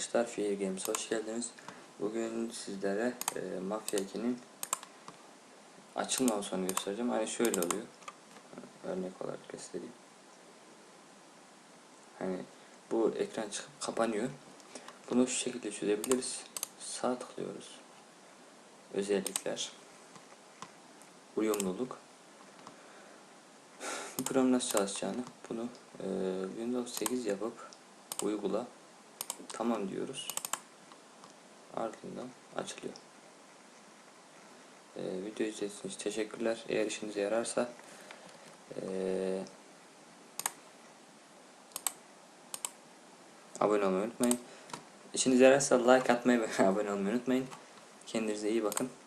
arkadaşlar, Fear Games'e hoş geldiniz. Bugün sizlere e, Mafia 2'nin açılma sonunu göstereceğim. Hani şöyle oluyor. Örnek olarak göstereyim. Hani bu ekran çıkıp kapanıyor. Bunu şu şekilde çözebiliriz. Sağ tıklıyoruz. Özellikler. Uyumluluk. Bu program nasıl çalışacağını bunu e, Windows 8 yapıp uygula tamam diyoruz. Ardından açılıyor. E, video izlediğiniz için teşekkürler. Eğer işinize yararsa e, abone olmayı unutmayın. İşinize yararsa like atmayı ve abone olmayı unutmayın. Kendinize iyi bakın.